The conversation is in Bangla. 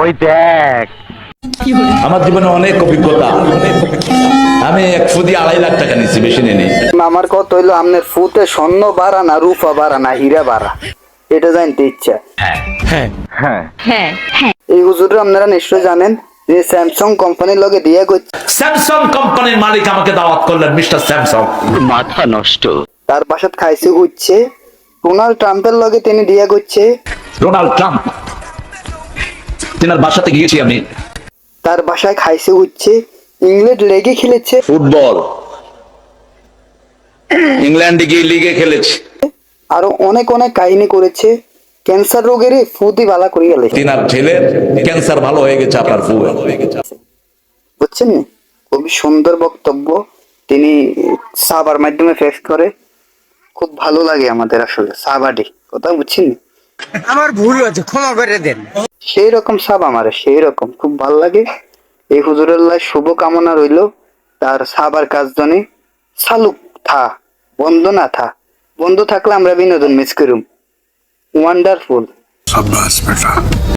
ওই দেখ। আমার জীবনে অনেক অভিজ্ঞতা। আমি এক ফুদি আড়াই লাখ টাকা নিচ্ছি বেশি নেই আমার কত হইল আপনার ফুতে স্বর্ণ বাড়া না রূপা বাড়া না হীরা বাড়া? এটা জানতে ইচ্ছা। হ্যাঁ। হ্যাঁ। এই হুজুরে আপনারা নিশ্চয় জানেন যে স্যামসাং কোম্পানির লগে দিয়ে করছে স্যামসাং কোম্পানির মালিক আমাকে দাওয়াত করলেন মিস্টার স্যামসাং মাথা নষ্ট। তার বাসাত খাইছে হচ্ছে ডোনাল্ড ট্রাম্পের লগে তিনি দিয়া করছে। Donald Trump. তিনার বাসাতে গিয়েছি আমি। তার বাসায় খাইছে হচ্ছে ইংল্যান্ড লেগে খেলেছে। ফুটবল। ইংল্যান্ডে গিয়ে লিগে খেলেছি। আরও অনেক অনেক কাহিনী করেছে। ক্যান্সার রোগেরই ফুদি বালা করে গেলে। তিনার ছেলের ক্যান্সার ভালো হয়ে গেছে আপনার ফু। বুঝছেন নি? খুবই সুন্দর বক্তব্য। তিনি সাবার মাধ্যমে ফেস করে। খুব ভালো লাগে আমাদের আসলে সাবাডি। কথা বুঝছেন? আমার ভুল হয়েছে ক্ষমা করে দেন। সেই রকম সাব আমার সেই রকম। খুব ভালো লাগে। এই হুজুরাল্লাহ শুভ কামনা রইল। তার সাবার কাজ জনে সালুক থা বন্ধ না থা। বন্ধ থাকলে আমরা বিনোদন মিস করুম। ওয়ান্ডারফুল